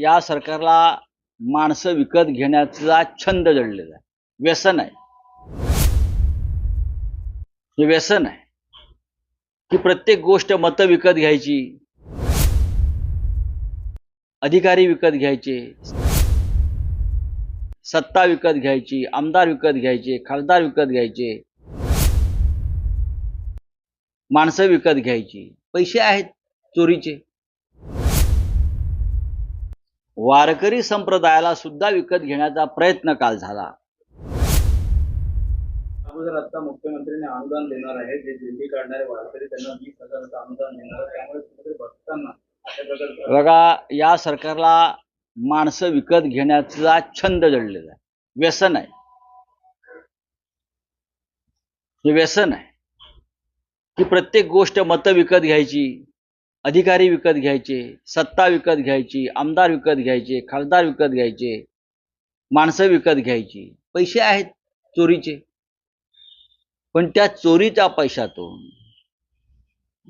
या सरकारला माणसं विकत घेण्याचा छंद जडलेला आहे. व्यसन आहे. हे व्यसन आहे. की प्रत्येक गोष्ट मतं विकत घ्यायची. अधिकारी विकत घ्यायचे. सत्ता विकत घ्यायची. आमदार विकत घ्यायचे. खासदार विकत घ्यायचे. माणसं विकत घ्यायची. पैसे आहेत चोरीचे. वारकरी संप्रदायाला सुद्धा विकत घेण्याचा प्रयत्न काल झाला. अगोदर आता मुख्यमंत्र्यांनी अनुदान देणार आहे. जे दिंडी काढणारे वारकरी त्यांना वीस हजाराचं अनुदान देणार आहे. त्यामुळे कुठेतरी भक्तांना अशा प्रकारचं बघा या सरकारला माणसं विकत घेण्याचा छंद जडलेला आहे. व्यसन आहे. हे व्यसन आहे. की प्रत्येक गोष्ट मतं विकत घ्यायची. अधिकारी विकत घ्यायचे सत्ता विकत घ्यायची आमदार विकत घ्यायचे खासदार विकत घ्यायचे माणसं विकत घ्यायची. पैसे आहेत चोरीचे. पण त्या चोरीच्या पैशातून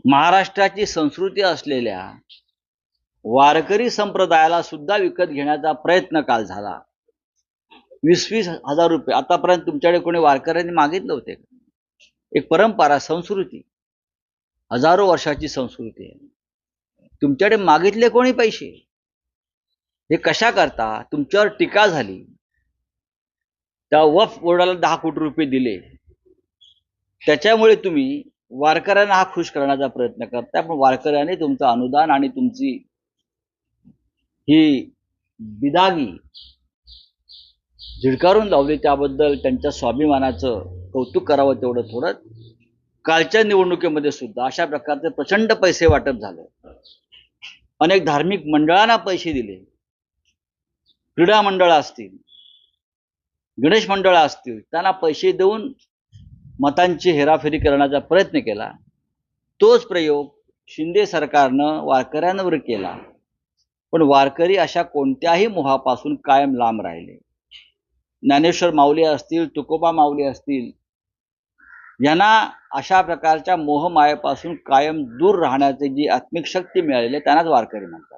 महाराष्ट्राची संस्कृती असलेल्या वारकरी संप्रदायाला सुद्धा विकत घेण्याचा प्रयत्न काल झाला. वीस वीस हजार रुपये. आतापर्यंत तुमच्याकडे कोणी वारकऱ्यांनी मागितलं होते एक परंपरा संस्कृती. हजारो वर्षाची संस्कृती आहे. तुमच्याकडे मागितले कोणी पैसे? हे कशा करता? तुमच्यावर टीका झाली. त्या वफ बोर्डाला दहा कोटी रुपये दिले. त्याच्यामुळे तुम्ही वारकऱ्यांना हा खुश करण्याचा प्रयत्न करता पण वारकऱ्याने तुमचं अनुदान आणि तुमची ही बिदागी झिडकारून लावली. त्याबद्दल त्यांच्या स्वाभिमानाचं कौतुक करावं तेवढं थोडं. कालच्या निवडणुकीमध्ये सुद्धा अशा प्रकारचे प्रचंड पैसे वाटप झालं. अनेक धार्मिक मंडळांना पैसे दिले. क्रीडा मंडळं असतील गणेश मंडळं असतील त्यांना पैसे देऊन मतांची हेराफेरी करण्याचा प्रयत्न केला. तोच प्रयोग शिंदे सरकारनं वारकऱ्यांवर केला. पण वारकरी अशा कोणत्याही मोहापासून कायम लांब राहिले. ज्ञानेश्वर माऊली असतील तुकोबा माऊली असतील यांना अशा प्रकारच्या मोहमायेपासून कायम दूर राहण्याची जी आत्मिक शक्ती मिळालेली आहे त्यांनाच वारकरी म्हणतात.